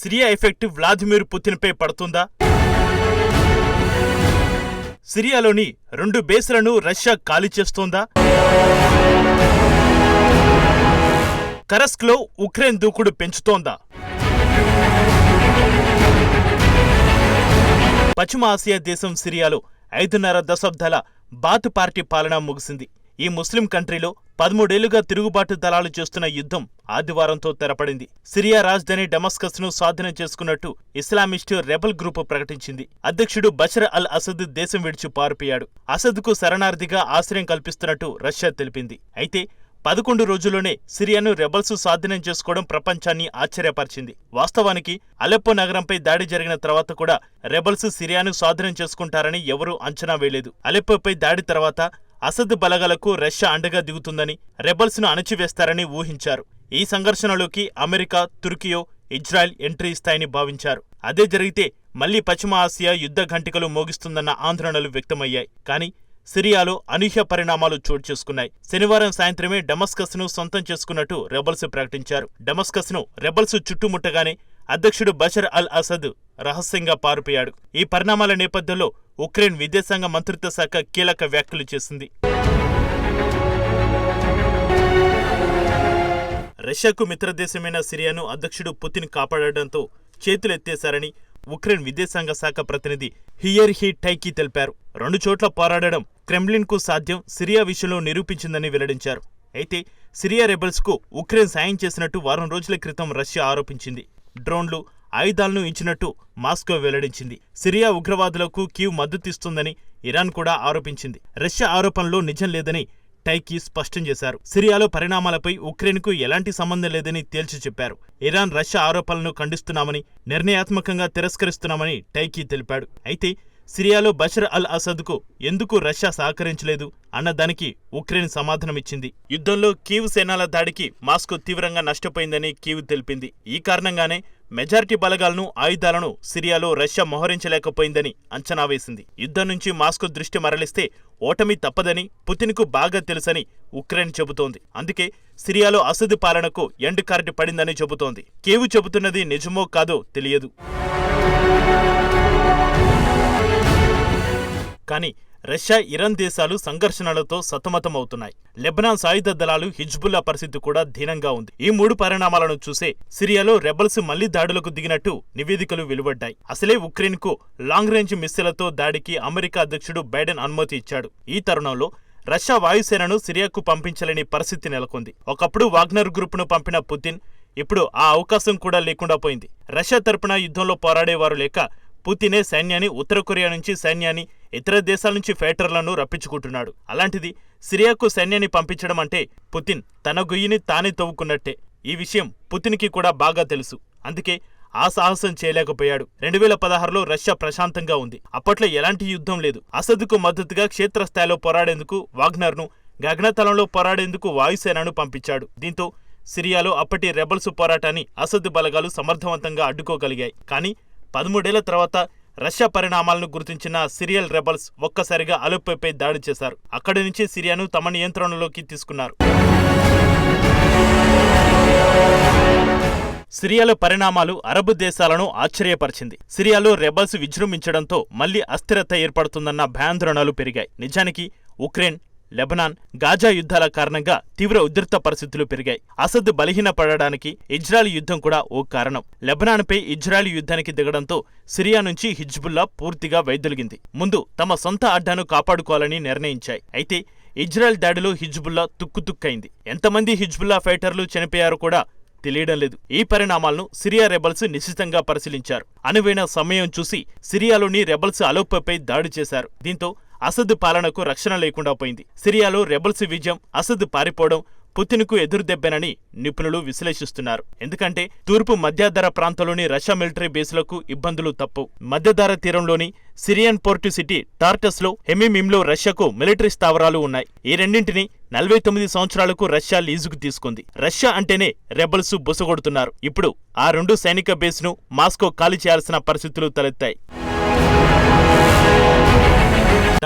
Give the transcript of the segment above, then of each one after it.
Syria effect Vladimir పుతిన్పై పడుతుందా? సిరియాలోని రెండు బేస్లను Russia ఖాళీ చేస్తోందా? కరస్క్లో ఉక్రెయిన్ దూకుడు పెంచుతోందా? పశ్చిమ ఆసియా దేశం సిరియాలో ఐదున్నర దశాబ్దాల బాత్ పార్టీ పాలన ముగిసింది. ఈ ముస్లిం కంట్రీలో పదమూడేళ్ళుగా తిరుగుబాటు దళాలు చేస్తున్న యుద్ధం ఆదివారంతో తెరపడింది. సిరియా రాజధాని డెమస్కస్ను స్వాధీనం చేసుకున్నట్టు ఇస్లామిస్టు రెబల్ గ్రూప్ ప్రకటించింది. అధ్యక్షుడు బషర్ అల్ అసద్ దేశం విడిచి పారిపోయాడు. అసద్కు శరణార్థిగా ఆశ్రయం కల్పిస్తున్నట్టు రష్యా తెలిపింది. అయితే పదకొండు రోజుల్లోనే సిరియాను రెబల్స్ స్వాధీనం చేసుకోవడం ప్రపంచాన్ని ఆశ్చర్యపరిచింది. వాస్తవానికి అలెప్పో నగరంపై దాడి జరిగిన తర్వాత కూడా రెబల్స్ సిరియాను స్వాధీనం చేసుకుంటారని ఎవరూ అంచనా వేయలేదు. అలెప్పోపై దాడి తర్వాత అసద్ బలగాలకు రష్యా అండగా దిగుతుందని రెబల్స్ను అణచివేస్తారని ఊహించారు. ఈ సంఘర్షణలోకి అమెరికా తుర్కియో ఇజ్రాయెల్ ఎంట్రీ ఇస్తాయని భావించారు. అదే జరిగితే మళ్ళీ పశ్చిమ ఆసియా యుద్ధ ఘంటికలు మోగిస్తుందన్న ఆందోళనలు వ్యక్తమయ్యాయి. కానీ సిరియాలో అనూహ్య పరిణామాలు చోటు చేసుకున్నాయి. శనివారం సాయంత్రమే డమస్కస్ను సొంతం చేసుకున్నట్టు రెబల్స్ ప్రకటించారు. డమస్కస్ను రెబల్స్ చుట్టుముట్టగానే అధ్యక్షుడు బషర్ అల్ అసద్ రహస్యంగా పారిపోయాడు. ఈ పరిణామాల నేపథ్యంలో ఉక్రెయిన్ విదేశాంగ మంత్రిత్వ శాఖ కీలక వ్యాఖ్యలు చేసింది. రష్యాకు మిత్రదేశమైన సిరియాను అధ్యక్షుడు పుతిన్ కాపాడడంతో చేతులెత్తేశారని ఉక్రెయిన్ విదేశాంగ శాఖ ప్రతినిధి హియర్ హీ టైకీ తెలిపారు. రెండు చోట్ల పోరాడడం క్రెమ్లిన్కు సాధ్యం సిరియా విషయంలో నిరూపించిందని వెల్లడించారు. అయితే సిరియా రెబల్స్కు ఉక్రెయిన్ సాయం చేసినట్టు వారం రోజుల క్రితం రష్యా ఆరోపించింది. డ్రోన్లు ఆయుధాలను ఇచ్చినట్టు మాస్కో వెల్లడించింది. సిరియా ఉగ్రవాదులకు కీవ్ మద్దతిస్తుందని ఇరాన్ కూడా ఆరోపించింది. రష్యా ఆరోపణలో నిజం లేదని టైకీ స్పష్టం చేశారు. సిరియాలో పరిణామాలపై ఉక్రెయిన్కు ఎలాంటి సంబంధం లేదని తేల్చి చెప్పారు. ఇరాన్ రష్యా ఆరోపణలను ఖండిస్తున్నామని నిర్ణయాత్మకంగా తిరస్కరిస్తున్నామని టైకీ తెలిపాడు. అయితే సిరియాలో బషర్ అల్ అసద్కు ఎందుకు రష్యా సహకరించలేదు అన్న దానికి ఉక్రెయిన్ సమాధానమిచ్చింది యుద్ధంలో కీవ్ సేనాల దాడికి మాస్కో తీవ్రంగా నష్టపోయిందని కీవ్ తెలిపింది. ఈ కారణంగానే మెజారిటీ బలగాలను ఆయుధాలను సిరియాలో రష్యా మోహరించలేకపోయిందని అంచనా వేసింది. యుద్ధం నుంచి మాస్కో దృష్టి మరలిస్తే ఓటమి తప్పదని పుతిన్కు బాగా తెలుసని ఉక్రెయిన్ చెబుతోంది. అందుకే సిరియాలో అసద్ పాలనకు ఎండ్ కార్డు పడిందని చెబుతోంది. కేవు చెబుతున్నది నిజమో కాదో తెలియదు. కానీ రష్యా ఇరాన్ దేశాలు సంఘర్షణలతో సతమతమవుతున్నాయి. లెబనాన్ సాయుధ దళాలు హిజ్బుల్లా పరిస్థితి కూడా దీనంగా ఉంది. ఈ మూడు పరిణామాలను చూసే సిరియాలో రెబల్స్ మళ్ళీ దాడులకు దిగినట్టు నివేదికలు వెలువడ్డాయి. అసలే ఉక్రెయిన్కు లాంగ్ రేంజ్ మిస్సిలతో దాడికి అమెరికా అధ్యక్షుడు బైడెన్ అనుమతి ఇచ్చాడు. ఈ తరుణంలో రష్యా వాయుసేనను సిరియాకు పంపించలేని పరిస్థితి నెలకొంది. ఒకప్పుడు వాగ్నర్ గ్రూప్ను పంపిన పుతిన్ ఇప్పుడు ఆ అవకాశం కూడా లేకుండా పోయింది. రష్యా తరపున యుద్ధంలో పోరాడేవారు లేక పుతినే సైన్యాన్ని ఉత్తర కొరియా నుంచి సైన్యాన్ని ఇతర దేశాల నుంచి ఫైటర్లను రప్పించుకుంటున్నాడు. అలాంటిది సిరియాకు సైన్యాన్ని పంపించడం అంటే పుతిన్ తన గుయ్యిని తానే తవ్వుకున్నట్టే. ఈ విషయం పుతిన్కి కూడా బాగా తెలుసు. అందుకే ఆ సాహసం చేయలేకపోయాడు. రెండు వేల పదహారులో రష్యా ప్రశాంతంగా ఉంది. అప్పట్లో ఎలాంటి యుద్ధం లేదు. అసద్కు మద్దతుగా క్షేత్రస్థాయిలో పోరాడేందుకు వాగ్నర్ను గగనతలంలో పోరాడేందుకు వాయుసేనను పంపించాడు. దీంతో సిరియాలో అప్పటి రెబల్స్ పోరాటాన్ని అసద్ బలగాలు సమర్థవంతంగా అడ్డుకోగలిగాయి. కానీ పదమూడేళ్ళ తర్వాత రష్యా పరిణామాలను గుర్తించిన సిరియల్ రెబల్స్ ఒక్కసారిగా అలుపైపై దాడి చేశారు. అక్కడి నుంచి సిరియాను తమ నియంత్రణలోకి తీసుకున్నారు. సిరియాలో పరిణామాలు అరబ్ దేశాలను ఆశ్చర్యపరిచింది. సిరియాలో రెబల్స్ విజృంభించడంతో మళ్ళీ అస్థిరత ఏర్పడుతుందన్న భయాందోళనలు పెరిగాయి. నిజానికి ఉక్రెయిన్ లెబనాన్ గాజా యుద్ధాల కారణంగా తీవ్ర ఉధృత పరిస్థితులు పెరిగాయి. అసద్ బలహీనపడడానికి ఇజ్రాయెల్ యుద్ధం కూడా ఓ కారణం. లెబనాన్పై ఇజ్రాయెల్ యుద్ధానికి దిగడంతో సిరియా నుంచి హిజ్బుల్లా పూర్తిగా వైదొలిగింది. ముందు తమ సొంత అడ్డాను కాపాడుకోవాలని నిర్ణయించాయి. అయితే ఇజ్రాయెల్ దాడిలో హిజ్బుల్లా తుక్కుతుక్కైంది. ఎంతమంది హిజ్బుల్లా ఫైటర్లు చనిపోయారో కూడా తెలియడం లేదు. ఈ పరిణామాలను సిరియా రెబల్స్ నిశ్చితంగా పరిశీలించారు. అనువైన సమయం చూసి సిరియాలోని రెబల్స్ అలోపపై దాడి చేశారు. దీంతో అసద్ పాలనకు రక్షణ లేకుండా పోయింది. సిరియాలో రెబల్స్ విజయం అసద్ పారిపోవడం పుతిన్కు ఎదురుదెబ్బెనని నిపుణులు విశ్లేషిస్తున్నారు. ఎందుకంటే తూర్పు మధ్యధర ప్రాంతంలోని రష్యా మిలిటరీ బేస్లకు ఇబ్బందులు తప్పు. మధ్యధర తీరంలోని సిరియన్ పోర్టు సిటీ టార్టస్లో హెమిమిమ్లో రష్యాకు మిలిటరీ స్థావరాలు ఉన్నాయి. ఈ రెండింటిని నలభై తొమ్మిది సంవత్సరాలకు రష్యా లీజుకు తీసుకుంది. రష్యా అంటేనే రెబల్స్ బుసగొడుతున్నారు. ఇప్పుడు ఆ రెండు సైనిక బేస్ను మాస్కో ఖాళీ చేయాల్సిన పరిస్థితులు తలెత్తాయి.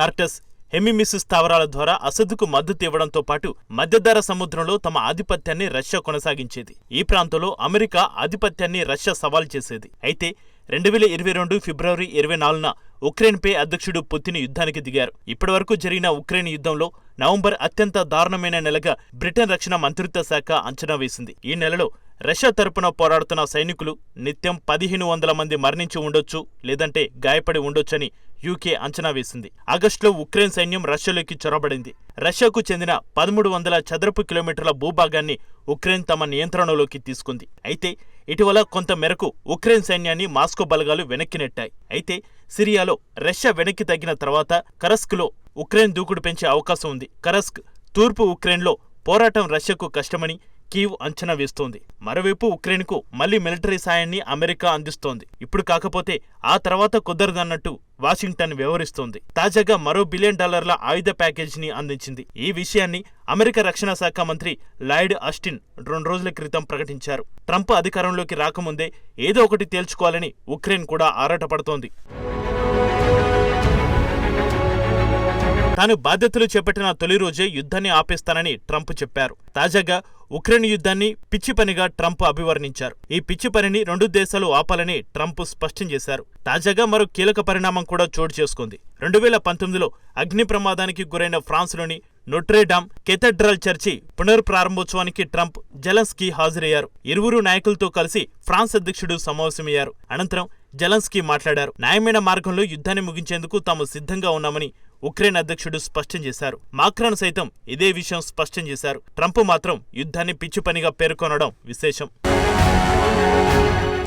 టార్టస్ హెమిమిస్ స్థావరాల ద్వారా అసదుకు మద్దతు ఇవ్వడంతో పాటు మధ్యధర సముద్రంలో తమ ఆధిపత్యాన్ని రష్యా కొనసాగించేది. ఈ ప్రాంతంలో అమెరికా ఆధిపత్యాన్ని రష్యా సవాల్ చేసేది. అయితే రెండు వేల ఇరవై రెండు ఫిబ్రవరి ఇరవై నాలుగున ఉక్రెయిన్పై అధ్యక్షుడు పుతిన్ యుద్ధానికి దిగారు. ఇప్పటివరకు జరిగిన ఉక్రెయిన్ యుద్ధంలో నవంబర్ అత్యంత దారుణమైన నెలగా బ్రిటన్ రక్షణ మంత్రిత్వ శాఖ అంచనా వేసింది. ఈ నెలలో రష్యా తరపున పోరాడుతున్న సైనికులు నిత్యం పదిహేను వందల మంది మరణించి ఉండొచ్చు లేదంటే గాయపడి ఉండొచ్చని యూకే అంచనా వేసింది. ఆగస్టులో ఉక్రెయిన్ సైన్యం రష్యాలోకి చొరబడింది. రష్యాకు చెందిన పదమూడు వందల చదరపు కిలోమీటర్ల భూభాగాన్ని ఉక్రెయిన్ తమ నియంత్రణలోకి తీసుకుంది. అయితే ఇటీవల కొంత మేరకు ఉక్రెయిన్ సైన్యాన్ని మాస్కో బలగాలు వెనక్కి నెట్టాయి. అయితే సిరియాలో రష్యా వెనక్కి తగ్గిన తర్వాత కరస్క్లో ఉక్రెయిన్ దూకుడు పెంచే అవకాశం ఉంది. కరస్క్ తూర్పు ఉక్రెయిన్లో పోరాటం రష్యాకు కష్టమని కీవ్ అంచనా వేస్తోంది. మరోవైపు ఉక్రెయిన్కు మళ్ళీ మిలిటరీ సాయాన్ని అమెరికా అందిస్తోంది. ఇప్పుడు కాకపోతే ఆ తర్వాత కుదరదన్నట్టు వాషింగ్టన్ వ్యవహరిస్తోంది తాజాగా మరో బిలియన్ డాలర్ల ఆయుధ ప్యాకేజీని అందించింది. ఈ విషయాన్ని అమెరికా రక్షణ శాఖ మంత్రి లాయిడ్ అస్టిన్ రెండు రోజుల క్రితం ప్రకటించారు. ట్రంప్ అధికారంలోకి రాకముందే ఏదో ఒకటి తేల్చుకోవాలని ఉక్రెయిన్ కూడా ఆరాటపడుతోంది. తాను బాధ్యతలు చేపట్టిన తొలి రోజే యుద్ధాన్ని ఆపేస్తానని ట్రంప్ చెప్పారు. తాజాగా ఉక్రెయిన్ యుద్ధాన్ని పిచ్చి పనిగా ట్రంప్ అభివర్ణించారు. ఈ పిచ్చి పనిని రెండు దేశాలు ఆపాలని ట్రంప్ స్పష్టం చేశారు. తాజాగా మరో కీలక పరిణామం కూడా చోటు చేసుకుంది. రెండు వేల పంతొమ్మిదిలో అగ్ని ప్రమాదానికి గురైన ఫ్రాన్స్లోని నొట్రేడామ్ కెథడ్రల్ చర్చి పునర్ప్రారంభోత్సవానికి ట్రంప్ జలన్స్కీ హాజరయ్యారు. ఇరువురు నాయకులతో కలిసి ఫ్రాన్స్ అధ్యక్షుడు సమావేశమయ్యారు. అనంతరం జలన్స్కీ మాట్లాడారు. న్యాయమైన మార్గంలో యుద్ధాన్ని ముగించేందుకు తాము సిద్ధంగా ఉన్నామని ఉక్రెయిన్ అధ్యక్షుడు స్పష్టం చేశారు. మాక్రాన్ సైతం ఇదే విషయం స్పష్టం చేశారు. ట్రంప్ మాత్రం యుద్ధాన్ని పిచ్చి పనిగా పేర్కొనడం విశేషం.